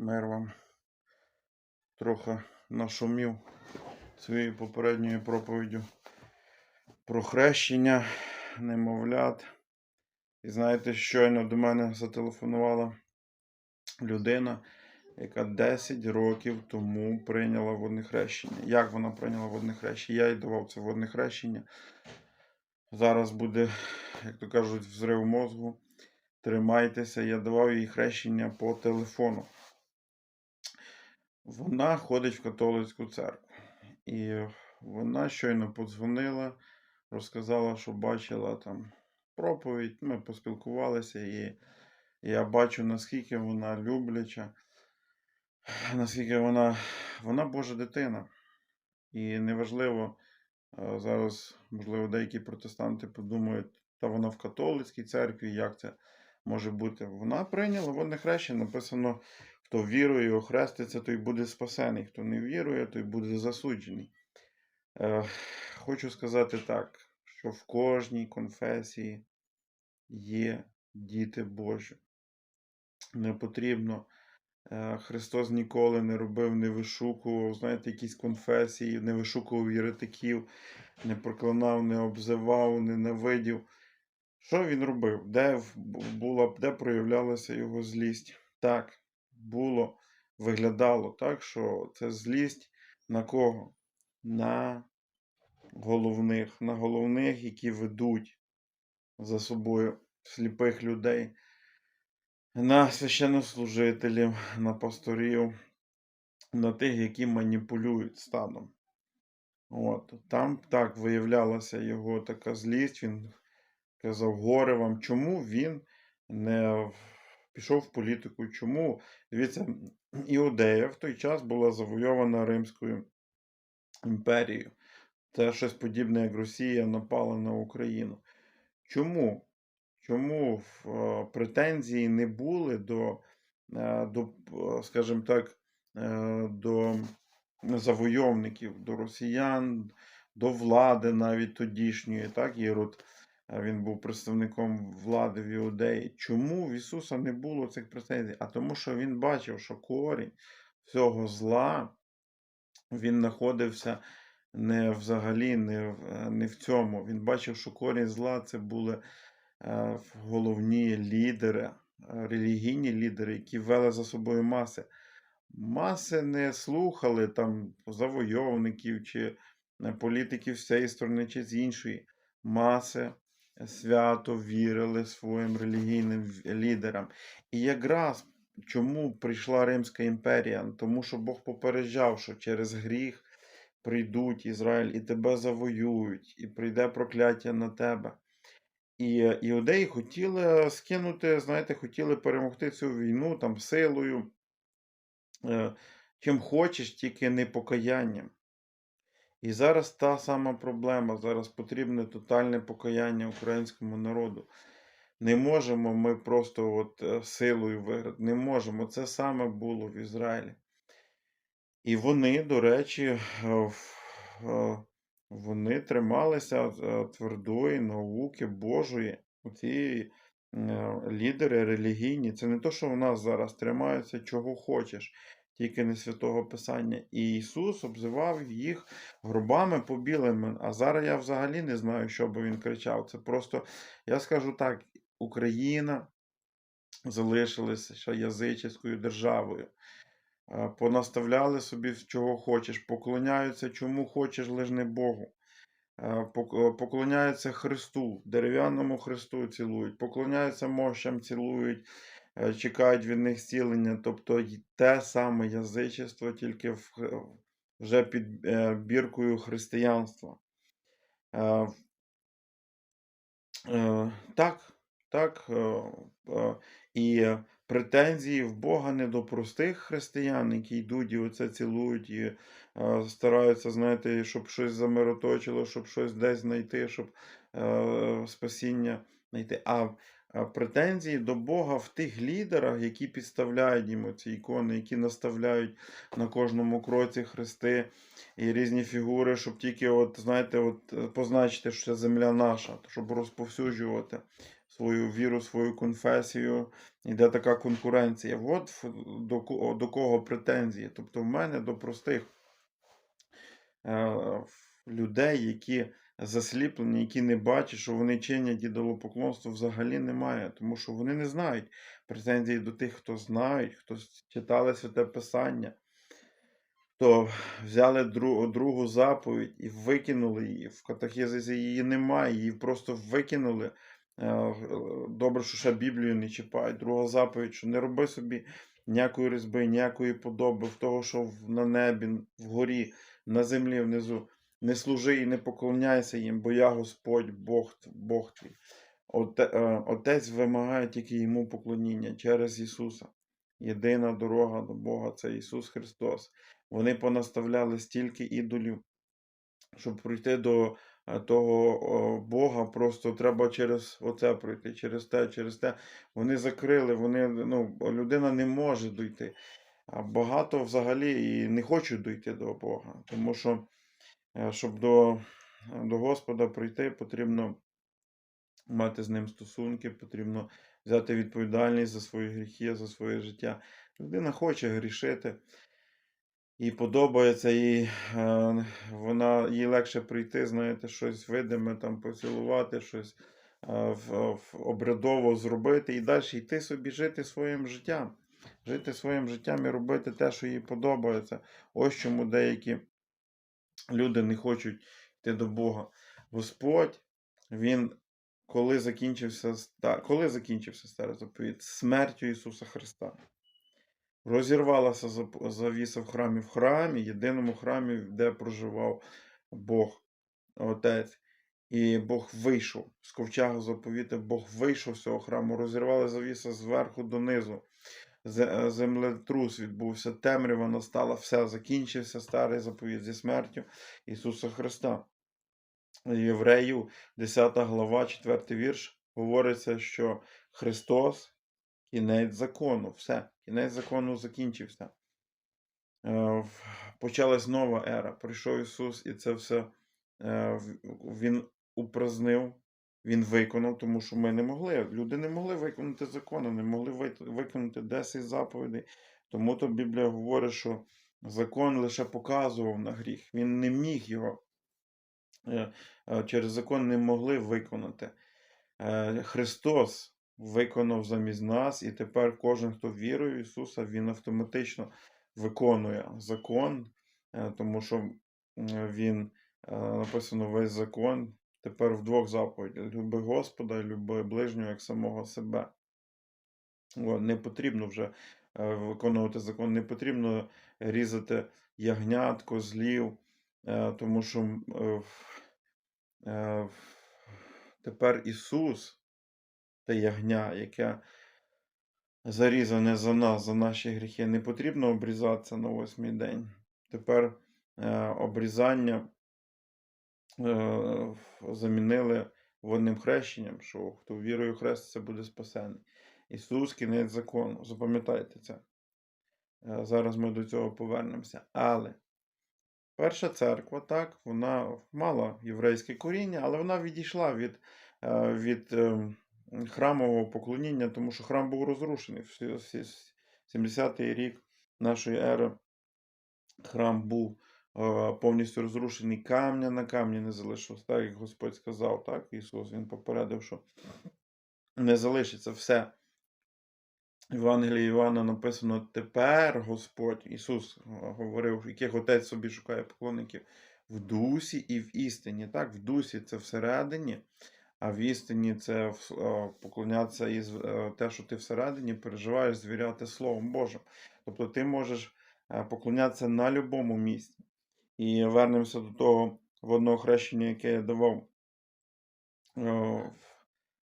Мир вам трохи нашумів своєю попередньою проповіддю про хрещення немовлят. І знаєте, щойно до мене зателефонувала людина, яка 10 років тому прийняла водне хрещення. Як вона прийняла водне хрещення? Я їй давав це водне хрещення. Зараз буде, як то кажуть, взрив мозгу. Тримайтеся, я давав їй хрещення по телефону. Вона ходить в католицьку церкву. І вона щойно подзвонила, розказала, що бачила там проповідь. Ми поспілкувалися, і я бачу, наскільки вона любляча, наскільки вона, вона Божа дитина. І неважливо, е, зараз, можливо, деякі протестанти подумають, та вона в католицькій церкві, як це може бути. Вона прийняла водне хрещення, написано, хто вірує охреститься, той буде спасений. Хто не вірує, той буде засуджений. Е, хочу сказати так, що в кожній конфесії є діти Божі. Не потрібно. е, Христос ніколи не робив, не вишукував, знаєте, якісь конфесії, не вишукував єретиків, не проклинав, не обзивав, не ненавидів. Що він робив? Де була, де проявлялася його злість? Так, було, виглядало так, що це злість на кого? На головних, на головних, які ведуть за собою сліпих людей, на священнослужителів, на пасторів, на тих, які маніпулюють станом. От, там так виявлялася його така злість. Він казав горе вам, чому він не пішов в політику? Чому? Дивіться, Іудея в той час була завойована Римською імперією. Це щось подібне, як Росія напала на Україну. Чому? Чому е, претензії не були до, е, до е, скажімо так, до завойовників, до росіян, до влади навіть тодішньої, так, Єрод, він був представником влади в Іудеї. Чому в Ісуса не було цих претензій? А тому, що він бачив, що корінь всього зла, він знаходився не взагалі, не в, е, не в цьому. Він бачив, що корінь зла це були е, головні лідери, е, релігійні лідери, які вели за собою маси. Маси не слухали там завойовників чи політиків з цієї сторони чи з іншої. Маси свято вірили своїм релігійним лідерам. І якраз чому прийшла Римська імперія? Тому що Бог попереджав, що через гріх прийдуть Ізраїль і тебе завоюють, і прийде прокляття на тебе. І е, іудеї хотіли скинути, знаєте, хотіли перемогти цю війну там силою, е, чим хочеш, тільки не покаянням. І зараз та сама проблема. Зараз потрібне тотальне покаяння українському народу. Не можемо ми просто от е, силою виграти. Не можемо. Це саме було в Ізраїлі. І вони, до речі, е, е, вони трималися твердої науки Божої. Ці лідери релігійні. Це не то, що в нас зараз тримаються чого хочеш, тільки не святого Писання. І Ісус обзивав їх гробами побілими. А зараз я взагалі не знаю, що би він кричав. Це просто, я скажу так, Україна залишилася ще язичською державою. Е, Понаставляли собі чого хочеш, поклоняються чому хочеш, лиш не Богу. Е, е, Поклоняються Христу, дерев'яному Христу цілують, поклоняються мощам, цілують, чекають від них зцілення. Тобто те саме язичество, тільки вже під е, біркою християнства. Е, Е, так, так. е, е, І е, претензії в Бога не до простих християн, які йдуть і оце цілують, і е, стараються, знаєте, щоб щось замироточило, щоб щось десь знайти, щоб е, спасіння знайти. А е, претензії до Бога в тих лідерах, які підставляють йому ці ікони, які наставляють на кожному кроці хрести і різні фігури, щоб тільки, от, знаєте, от, е, позначити, що це земля наша, щоб розповсюджувати свою віру, свою конфесію, йде така конкуренція. От до, до кого претензії. Тобто в мене до простих е, людей, які засліплені, які не бачать, що вони чинять ідолопоклонство, взагалі немає. Тому що вони не знають претензії до тих, хто знають, хто читали святе Писання. То взяли дру, другу заповідь і викинули її. В катехизисі її немає, її просто викинули. Е, Добре, що ще Біблію не чіпають. Друга заповідь, що не роби собі ніякої різьби, ніякої подоби в того, що на небі, вгорі, на землі внизу. Не служи і не поклоняйся їм, бо я Господь, Бог, Бог твій. Е, Отець вимагає тільки йому поклоніння через Ісуса. Єдина дорога до Бога це Ісус Христос. Вони понаставляли стільки ідолів, щоб прийти до е, того Бога, просто треба через оце пройти, через те, через те. Вони закрили, вони, ну, людина не може дойти. А багато взагалі і не хочуть дойти до Бога. Тому що, щоб до, до Господа прийти, потрібно мати з ним стосунки, потрібно взяти відповідальність за свої гріхи, за своє життя. Людина хоче грішити, їй подобається, їй, е, вона, їй легше прийти, знаєте, щось видиме, там, поцілувати, щось е, обрядово зробити і далі йти собі жити своїм життям. Жити своїм життям і робити те, що їй подобається. Ось чому деякі люди не хочуть йти до Бога. Господь, Він коли закінчився, коли закінчився старий заповіт? Смертю Ісуса Христа. Розірвалася завіса в храмі в храмі, єдиному храмі, де проживав Бог, Отець. І Бог вийшов з ковчага заповіта, Бог вийшов з цього храму, розірвала завіса зверху донизу. Е, Землетрус відбувся, темрява настала, все, закінчився старий заповіт зі смертю Ісуса Христа. Євреїв, 10 глава, 4 вірш, говориться, що Христос кінець закону. Все, кінець закону закінчився. Е, Почалась нова ера. Прийшов Ісус, і це все е, Він упразнив, Він виконав, тому що ми не могли. Люди не могли виконати закони, не могли виконати 10 заповідей. Тому то Біблія говорить, що закон лише показував на гріх. Він не міг його е, е, через закон не могли виконати. Е, Христос виконав замість нас, і тепер кожен, хто вірує в Ісуса, він автоматично виконує закон, тому що він написано весь закон. Тепер в двох заповідях: люби Господа і люби ближнього як самого себе. Не потрібно вже е, виконувати закон, не потрібно різати ягнят, козлів, е, тому що е, тепер Ісус, те ягня, яке зарізане за нас, за наші гріхи, не потрібно обрізатися на восьмий день. Тепер обрізання замінили водним хрещенням, що хто вірує в хреститься, буде спасений. Ісус кінець закону. Запам'ятайте це. Е, Зараз ми до цього повернемося. Але перша церква, так, вона мала єврейське коріння, але вона відійшла від, е, від е, храмового поклоніння, тому що храм був розрушений. В сі- сі- 70-й рік нашої ери храм був е, повністю розрушений, камня на камні не залишилось, так як Господь сказав, так, Ісус, Він попередив, що не залишиться все. В Євангелії Івана написано тепер Господь Ісус говорив, яких Отець собі шукає поклонників в дусі і в істині. Так, в дусі це всередині, а в істині це поклонятися і е, те, що ти всередині переживаєш, звіряти Словом Божим. Тобто ти можеш поклонятися на будь-якому місці. І вернемося до того водного хрещення, яке я давав е, в-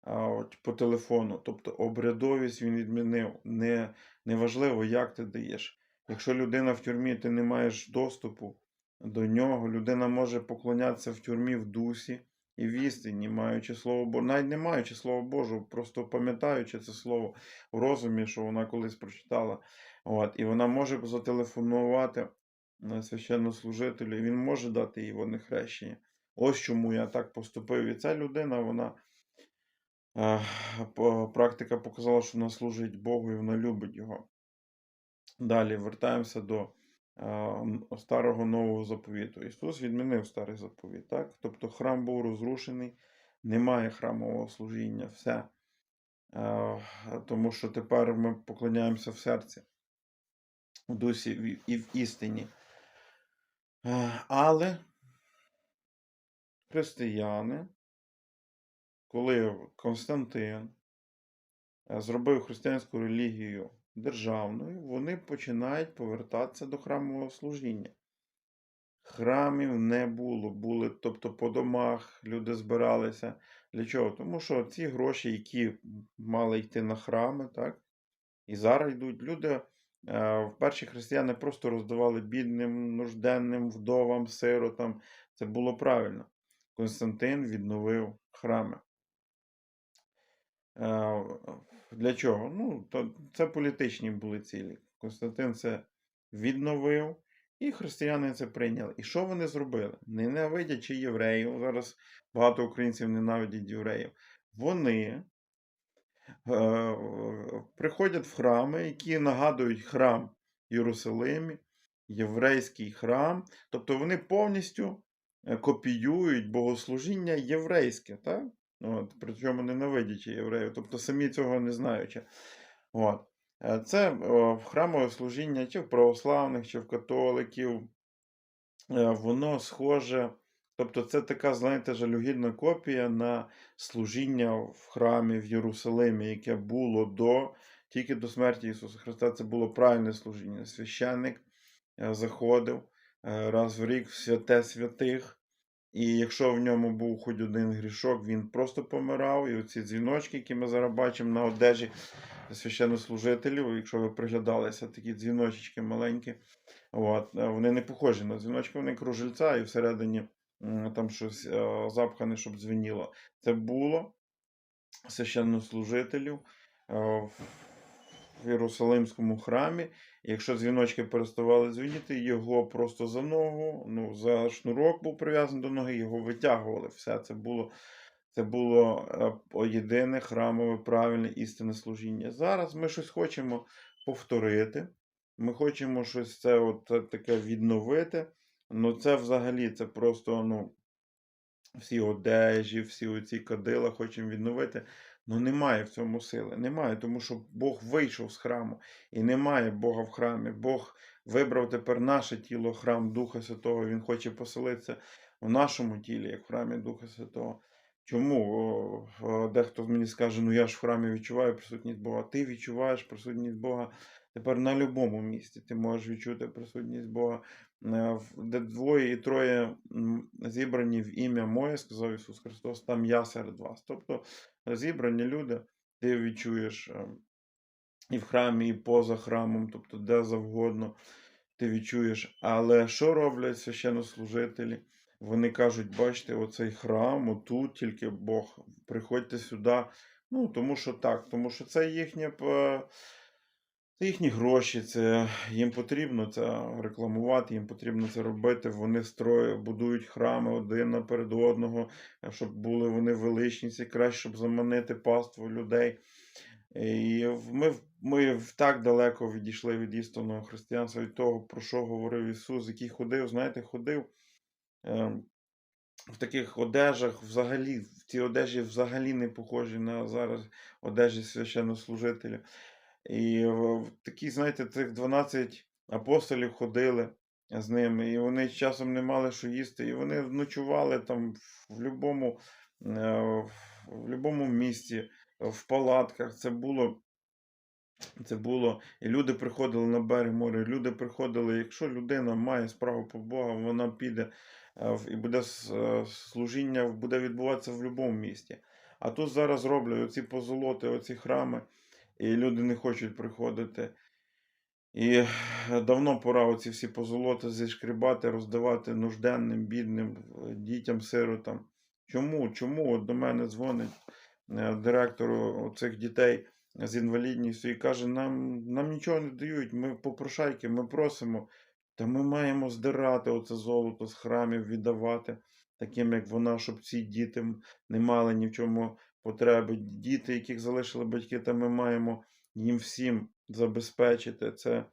а, по телефону. Тобто обрядовість він відмінив. Не, неважливо, як ти даєш. Якщо людина в тюрмі, ти не маєш доступу до нього, людина може поклонятися в тюрмі в дусі і в істині, маючи слово Боже, навіть не маючи Слова Божого, просто пам'ятаючи це слово в розумі, що вона колись прочитала. От, і вона може зателефонувати священнослужителю, він може дати їй водне хрещення. Ось чому я так поступив. І ця людина, вона Практика показала, що вона служить Богу і вона любить його. Далі вертаємося до старого нового заповіту. Ісус відмінив старий заповіт, так? Тобто храм був розрушений, немає храмового служіння, все. Тому що тепер ми поклоняємося в серці, в дусі і в істині. Е, Але християни, коли Константин е, зробив християнську релігію державною, вони починають повертатися до храмового служіння. Храмів не було, були, тобто по домах люди збиралися. Для чого? Тому що ці гроші, які мали йти на храми, так, і зараз йдуть, люди, перші християни просто роздавали бідним, нужденним, вдовам, сиротам. Це було правильно. Константин відновив храми. Для чого? Ну, то це політичні були цілі. Константин це відновив, і християни це прийняли. І що вони зробили? Ненавидячи євреїв, зараз багато українців ненавидять євреїв. Вони приходять в храми, які нагадують храм Єрусалимі, єврейський храм. Тобто вони повністю е, копіюють богослужіння єврейське, так? От, причому ненавидячи євреїв, тобто самі цього не знаючи. От. Е, Це о, храмове служіння чи в православних, чи в католиків. Е, Воно схоже, тобто це така, знаєте, жалюгідна копія на служіння в храмі в Єрусалимі, яке було до, тільки до смерті Ісуса Христа. Це було правильне служіння. Священник е, заходив е, раз в рік в святе святих. І якщо в ньому був хоч один грішок, він просто помирав. І оці дзвіночки, які ми зараз бачимо на одежі священнослужителів, якщо ви приглядалися, такі дзвіночки маленькі, от, е, вони не похожі на дзвіночки, вони кружельця, і всередині там щось е, запхане, щоб дзвеніло. Це було священнослужителів е, в Єрусалимському храмі. Якщо дзвіночки переставали дзвеніти, його просто за ногу, ну, за шнурок був прив'язаний до ноги, його витягували. Все це було, це було е, єдине храмове правильне істинне служіння. Зараз ми щось хочемо повторити. Ми хочемо щось це от таке відновити. Ну, це взагалі це просто ну, всі одежі, всі оці кадила хочемо відновити. Ну немає в цьому сили. Немає, тому що Бог вийшов з храму і немає Бога в храмі. Бог вибрав тепер наше тіло, храм Духа Святого. Він хоче поселитися в нашому тілі, як в храмі Духа Святого. Чому дехто мені скаже, ну я ж в храмі відчуваю присутність Бога. Ти відчуваєш присутність Бога тепер на будь-якому місці. Ти можеш відчути присутність Бога. Е, Де двоє і троє зібрані в ім'я моє, сказав Ісус Христос, там я серед вас. Тобто зібрані люди, ти відчуєш е, і в храмі, і поза храмом, тобто де завгодно ти відчуєш. Але що роблять священнослужителі? Вони кажуть, бачите, оцей храм, отут тільки Бог, приходьте сюди. Ну, тому що так, тому що це їхнє. Це їхні гроші, це їм потрібно це рекламувати, їм потрібно це робити. Вони строють, будують храми один наперед одного, е, щоб були вони величність, краще, щоб заманити паству людей. І ми, ми так далеко відійшли від істинного християнства, від того, про що говорив Ісус, який ходив, знаєте, ходив ем, в таких одежах взагалі, ці одежі взагалі не похожі на зараз одежі священнослужителя. І такі, знаєте, цих 12 апостолів ходили з ними, і вони часом не мали що їсти, і вони ночували там в будь-якому в любому місті, в палатках. Це було. Це було, і люди приходили на берег моря, люди приходили, якщо людина має справу по Бога, вона піде е, і буде е, служіння буде відбуватися в будь-якому місті. А тут зараз роблять оці позолоти, оці храми, і люди не хочуть приходити. І давно пора оці всі позолоти зішкрібати, роздавати нужденним, бідним, е, дітям, сиротам. Чому? Чому от до мене дзвонить е, директору цих дітей з інвалідністю і каже: нам, нам нічого не дають, ми попрошайки, ми просимо. Та ми маємо здирати оце золото з храмів, віддавати, таким як вона, щоб ці діти не мали ні в чому потреби. Діти, яких залишили батьки, та ми маємо їм всім забезпечити. Це,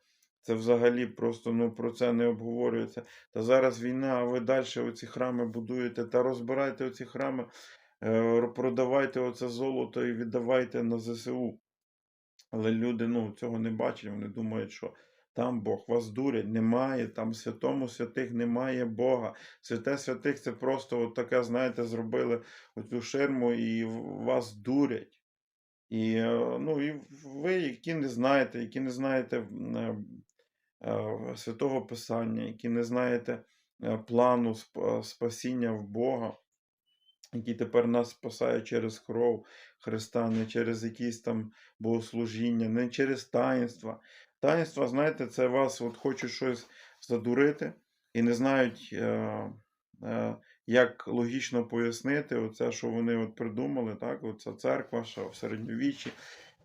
це взагалі просто ну, про це не обговорюється. Та зараз війна, а ви далі оці храми будуєте та розбирайте оці храми, е, продавайте оце золото і віддавайте на ЗСУ. Але люди ну, цього не бачать, вони думають, що там Бог вас дурять, немає, там святому святих немає Бога. Святе святих це просто от таке, знаєте, зробили оцю ширму і вас дурять. І, е, ну, і ви, які не знаєте, які не знаєте е, е, святого Писання, які не знаєте плану сп- спасіння в Бога, який тепер нас спасає через кров Христа, не через якісь там богослужіння, не через таїнства. Таїнства, знаєте, це вас от хочуть щось задурити і не знають, е, е, як логічно пояснити оце, що вони от придумали, так? Оця церква, що в середньовіччі.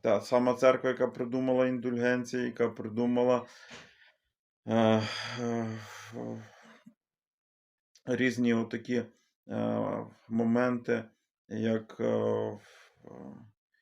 Та сама церква, яка придумала індульгенції, яка придумала е, е, різні отакі е, моменти, як е, е,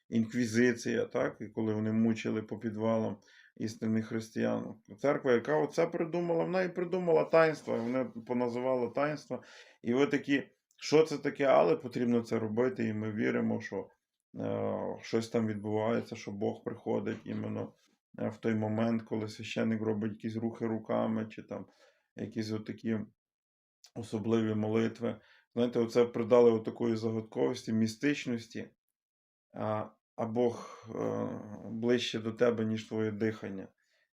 інквізиція, так? І коли вони мучили по підвалам істинних християн. Церква, яка оце придумала, вона і придумала таїнство, вона поназивала таїнство. І ви такі, що це таке, але потрібно це робити, і ми віримо, що е, щось там відбувається, що Бог приходить іменно е, в той момент, коли священник робить якісь рухи руками, чи там якісь отакі особливі молитви. Знаєте, оце придали отакої загадковості, містичності, а Бог е, ближче до тебе, ніж твоє дихання,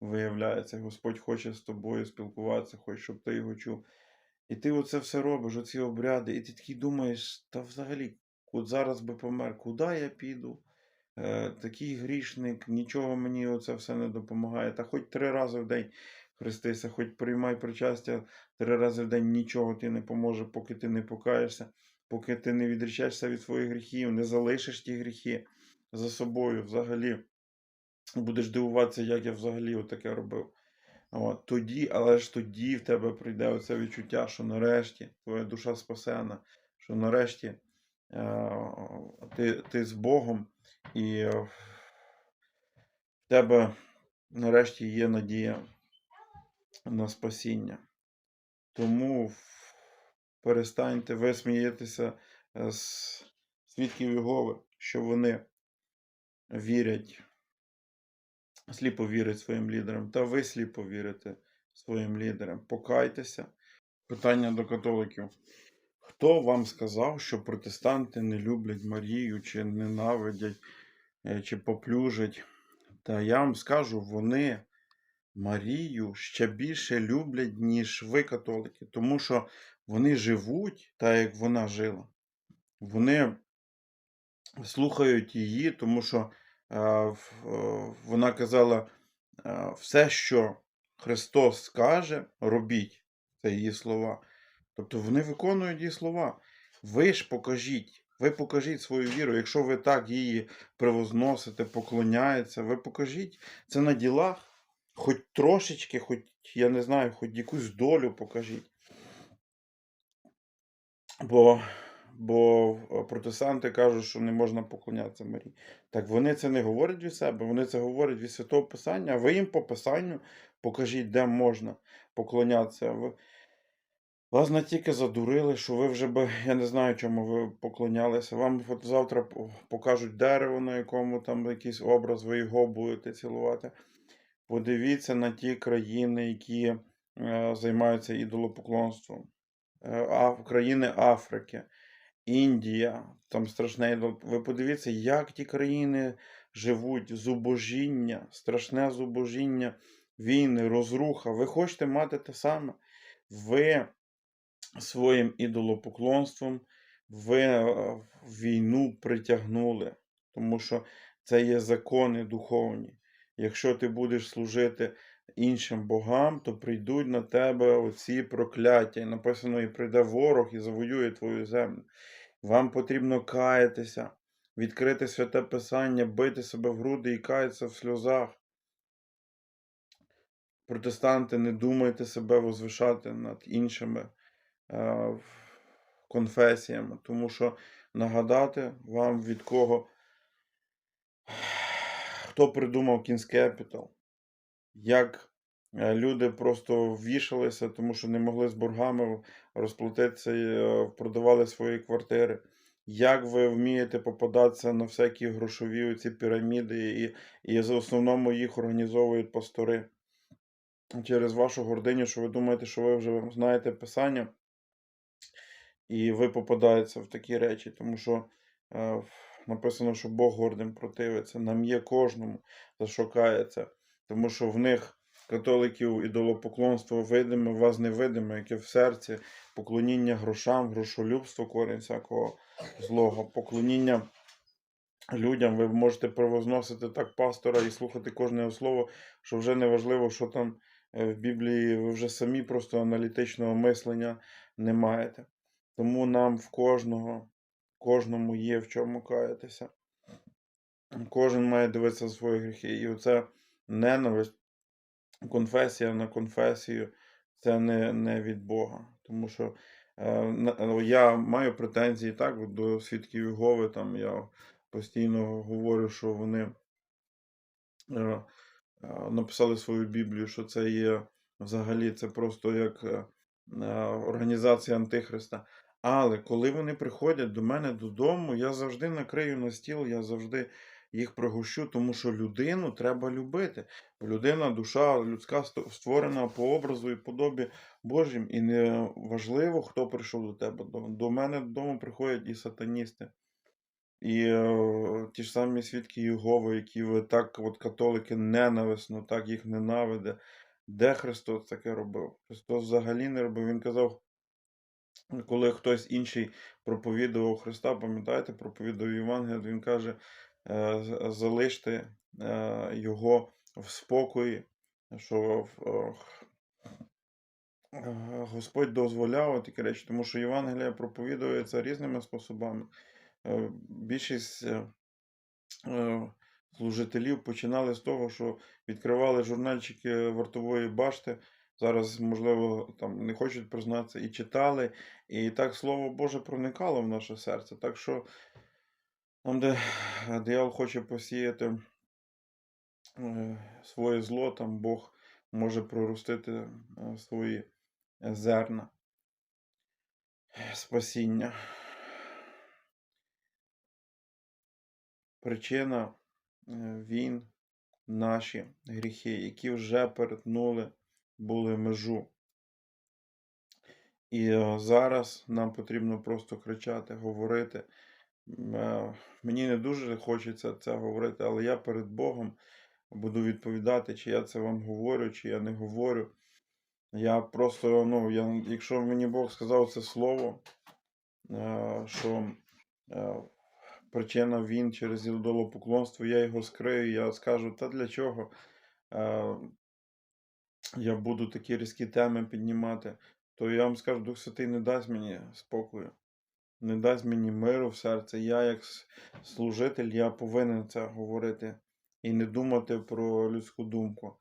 виявляється. Господь хоче з тобою спілкуватися, хоче, щоб ти його чув. І ти оце все робиш, оці обряди, і ти такий думаєш, та взагалі, от зараз би помер, куди я піду? Е, такий грішник, нічого мені оце все не допомагає. Та хоч три рази в день хрестися, хоч приймай причастя три рази в день, нічого ти не поможе, поки ти не покаєшся, поки ти не відречешся від своїх гріхів, не залишиш ті гріхи за собою взагалі. Будеш дивуватися, як я взагалі отаке робив. От, тоді, але ж тоді в тебе прийде оце відчуття, що нарешті твоя душа спасена, що нарешті е, ти, ти з Богом, і в тебе нарешті є надія на спасіння. Тому перестаньте ви смієтеся е, з свідків Єгови, що вони вірять, сліпо вірять своїм лідерам, та ви сліпо вірите своїм лідерам. Покайтеся. Питання до католиків. Хто вам сказав, що протестанти не люблять Марію, чи ненавидять, е, чи поплюжать? Та я вам скажу, вони Марію ще більше люблять, ніж ви, католики, тому що вони живуть так, як вона жила. Вони слухають її, тому що е, е, вона казала, е, все, що Христос скаже, робіть. Це її слова. Тобто вони виконують її слова. Ви ж покажіть, ви покажіть свою віру. Якщо ви так її превозносите, поклоняєтеся, ви покажіть це на ділах, хоч трошечки, хоч, я не знаю, хоч якусь долю покажіть. Бо, бо е, протестанти кажуть, що не можна поклонятися Марії. Так вони це не говорять від себе, вони це говорять від Святого Писання, а ви їм по Писанню покажіть, де можна поклонятися. Ви, вас настільки задурили, що ви вже би, я не знаю, чому ви поклонялися. Вам от завтра покажуть дерево, на якому там якийсь образ, ви його будете цілувати. Подивіться на ті країни, які е, займаються ідолопоклонством. Е, країни Африки, Індія, там страшне. Ви подивіться, як ті країни живуть, зубожіння, страшне зубожіння, війни, розруха. Ви хочете мати те саме? Ви своїм ідолопоклонством ви е, війну притягнули, тому що це є закони духовні. Якщо ти будеш служити іншим богам, то прийдуть на тебе оці прокляття. І написано, і прийде ворог і завоює твою землю. Вам потрібно каятися, відкрити святе Писання, бити себе в груди і каятися в сльозах. Протестанти, не думайте себе возвишати над іншими е, конфесіями, тому що нагадати вам від кого, хто придумав Capital, як люди просто ввішалися, тому що не могли з боргами розплатитися, і е, продавали свої квартири. Як ви вмієте попадатися на всякі грошові ці піраміди, і, і в основному їх організовують пастори через вашу гординю, що ви думаєте, що ви вже знаєте Писання, і ви попадаєтеся в такі речі, тому що е, написано, що Бог гордим противиться. Нам є кожному, за що кається, тому що в них католиків ідолопоклонство видиме, вас невидиме, яке в серці, поклоніння грошам, грошолюбство, корінь всякого злого, поклоніння людям. Ви можете превозносити так пастора і слухати кожне його слово, що вже не важливо, що там е, в Біблії, ви вже самі просто аналітичного мислення не маєте. Тому нам в кожного, кожному є в чому каятися. Кожен має дивитися свої гріхи. І оце ненависть, конфесія на конфесію, це не, не від Бога. Тому що е, я маю претензії так до свідків Єгови, там я постійно говорю, що вони е, е, написали свою Біблію, що це є взагалі це просто як е, е, організація Антихриста. Але коли вони приходять до мене додому, я завжди накрию на стіл, я завжди їх пригощу, тому що людину треба любити. Бо людина, душа людська створена по образу і подобі Божім. І не важливо, хто прийшов до тебе. До, мене додому приходять і сатаністи. І е, ті ж самі свідки Єгови, які ви так, от католики, ненависно, так їх ненавиде. Де Христос таке робив? Христос взагалі не робив. Він казав, коли хтось інший проповідував Христа, пам'ятаєте, проповідував Євангелія, він каже, залиште е, його в спокої, що е, е, Господь дозволяв такі речі, тому що Євангелія проповідується різними способами. Е, Більшість е, е, служителів починали з того, що відкривали журнальчики вартової башти. Зараз, можливо, там не хочуть признатися, і читали, і так Слово Боже проникало в наше серце. Так що там, де диявол хоче посіяти е, своє зло, там Бог може проростити е, свої зерна спасіння. Причина він, наші гріхи, які вже перетнули були межу. І е, зараз нам потрібно просто кричати, говорити. Е, Мені не дуже хочеться це говорити, але я перед Богом буду відповідати, чи я це вам говорю, чи я не говорю. Я просто, ну, я, якщо мені Бог сказав це слово, е, що е, причина він через ідолопоклонство, я його скрию, я скажу, та для чого я буду такі різкі теми піднімати, то я вам скажу, Дух Святий не дасть мені спокою, не дасть мені миру в серце. Я, як служитель, я повинен це говорити і не думати про людську думку.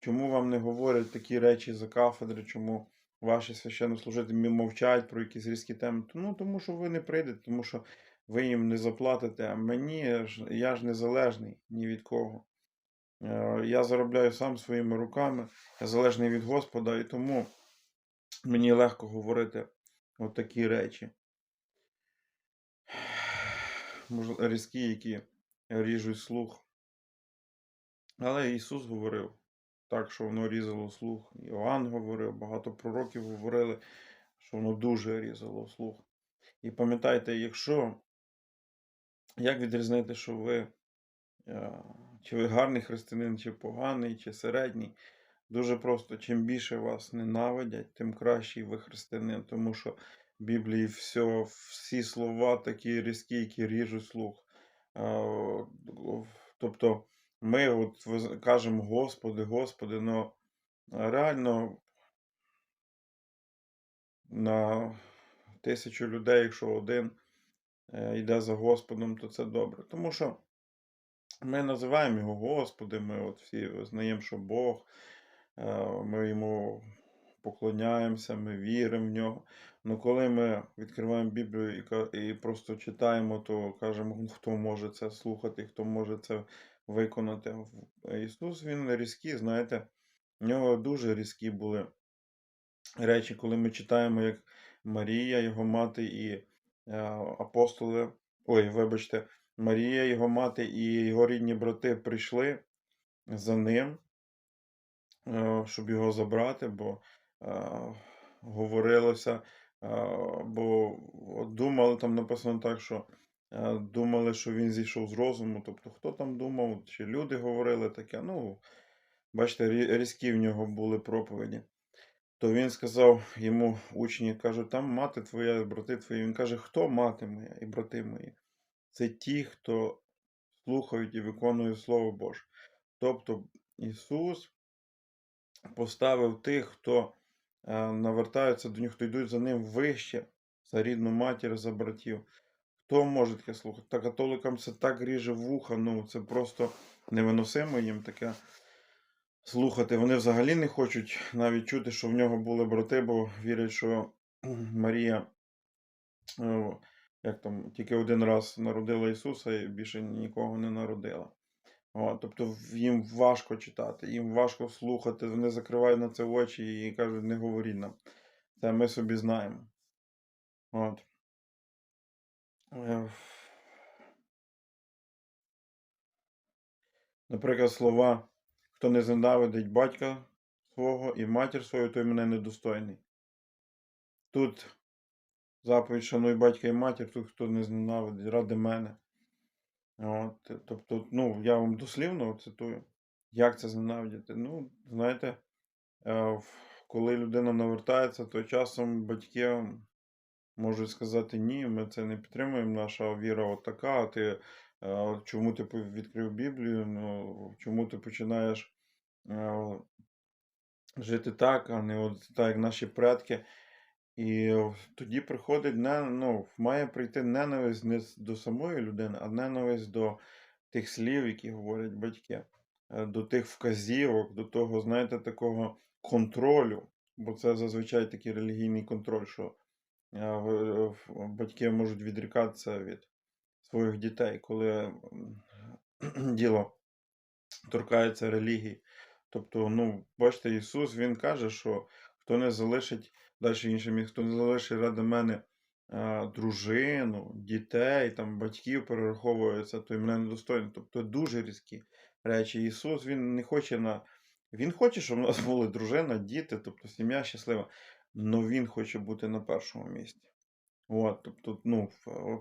Чому вам не говорять такі речі за кафедри, чому ваші священнослужителі мовчать про якісь різкі теми? Ну, тому що ви не прийдете, тому що ви їм не заплатите, а мені я ж незалежний ні від кого. Е, Я заробляю сам своїми руками, я залежний від Господа, і тому мені легко говорити от такі речі. Різкі, які ріжуть слух. Але Ісус говорив так, що воно різало слух. Іоанн говорив, багато пророків говорили, що воно дуже різало слух. І пам'ятайте, якщо як відрізнити, що ви е, чи ви гарний християнин, чи поганий, чи середній, дуже просто, чим більше вас ненавидять, тим кращий ви християнин, тому що Біблії все, всі слова такі різкі, які ріжуть слух. Тобто ми от кажемо Господи, Господи, но реально на тисячу людей, якщо один е, йде за Господом, то це добре. Тому що ми називаємо його Господи, ми от всі визнаємо, що Бог, е, ми йому поклоняємося, ми віримо в нього. Ну коли ми відкриваємо Біблію і, просто читаємо, то кажемо, «Ну, хто може це слухати, хто може це виконати. Ісус, він різкий, знаєте, в нього дуже різкі були речі, коли ми читаємо, як Марія, його мати і е, апостоли, ой, вибачте, Марія, його мати і його рідні брати прийшли за ним, е, щоб його забрати, бо говорилося, бо думали, там написано так, що е, думали, що він зійшов з розуму. Тобто, хто там думав, чи люди говорили таке. Ну, бачите, різкі в нього були проповіді. То він сказав йому учні, кажуть, там мати твоя, брати твої. Він каже, хто мати моя і брати мої? Це ті, хто слухають і виконують Слово Боже. Тобто Ісус поставив тих, хто навертаються до нього, хто йдуть за ним вище, за рідну матір, за братів. Хто може таке слухати? Та католикам це так ріже вуха, ну це просто невиносимо їм таке слухати. Вони взагалі не хочуть навіть чути, що в нього були брати, бо вірять, що Марія е, як там, тільки один раз народила Ісуса і більше нікого не народила. Тобто їм важко читати, їм важко слухати, вони закривають на це очі і кажуть, не говоріть нам. Це ми собі знаємо. От. Е, Наприклад, слова, хто не зненавидить батька свого і матір свою, той мене недостойний. Тут заповідь шануй батька і матір, тут хто не зненавидить ради мене. От, тобто, ну, я вам дослівно цитую. Як це зненавидіти? Ну, знаєте, е, коли людина навертається, то часом батьки можуть сказати, ні, ми це не підтримуємо, наша віра от така, ти е, чому ти відкрив Біблію, ну, чому ти починаєш е, жити так, а не от так, як наші предки. І тоді приходить не, ну, має прийти ненависть не до самої людини, а ненависть до тих слів, які говорять батьки, е, до тих вказівок, до того, знаєте, такого контролю. Бо це зазвичай такий релігійний контроль, що е, в- батьки можуть відрікатися від своїх дітей, коли діло торкається релігії. Тобто, ну, бачите, Ісус Він каже, що хто не залишить далі іншим, хто не залишить ради мене а, дружину, дітей, там, батьків перераховується, то й мене недостойно. Тобто дуже різкі речі. Ісус Він не хоче на. Він хоче, щоб у нас були дружина, діти, тобто сім'я щаслива. але Він хоче бути на першому місці. От, тобто, ну,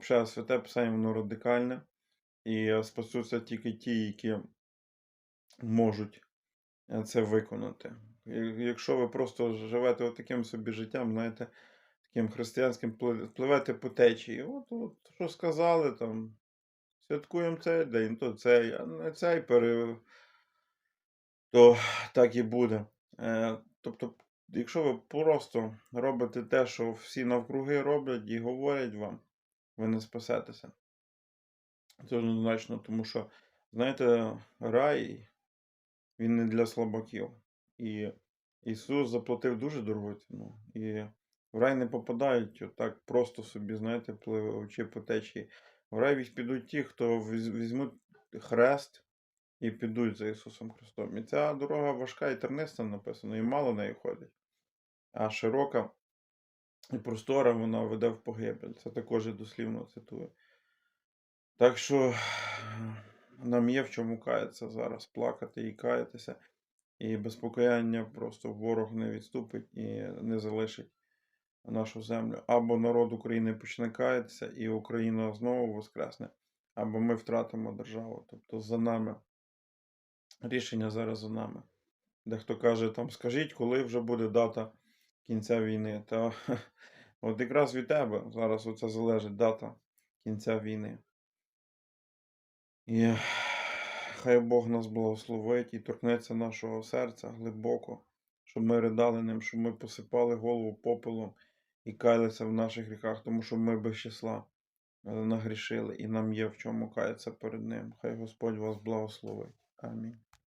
взагалі, святе писання, воно радикальне. І е, спасуться тільки ті, які можуть е, це виконати. Якщо ви просто живете от таким собі життям, знаєте, таким християнським, пли- пливете по течії, от, от що сказали, там, святкуємо цей день, то цей, а не цей пере... то так і буде. Е, тобто, якщо ви просто робите те, що всі навкруги роблять і говорять вам, ви не спасетеся. Це однозначно, тому що, знаєте, рай він не для слабаків. І Ісус заплатив дуже дорогу ціну. І в рай не попадають отак просто собі, знаєте, пливучи по течії. В рай підуть ті, хто візьмуть хрест і підуть за Ісусом Христом. І ця дорога важка і терниста написано, і мало неї ходить. А широка і простора вона веде в погибель. Це також я дослівно цитую. Так що нам є в чому каятися зараз, плакати і каятися. І без покаяння просто ворог не відступить і не залишить нашу землю. Або народ України почне каятися, і Україна знову воскресне, або ми втратимо державу. Тобто за нами. Рішення зараз за нами. Дехто каже, там скажіть, коли вже буде дата кінця війни. Та от якраз від тебе зараз оце залежить дата кінця війни. І хай Бог нас благословить і торкнеться нашого серця глибоко, щоб ми ридали ним, щоб ми посипали голову попелом і каялися в наших гріхах, тому що ми без числа е, нагрішили, і нам є в чому каятися перед Ним. Хай Господь вас благословить. Амінь.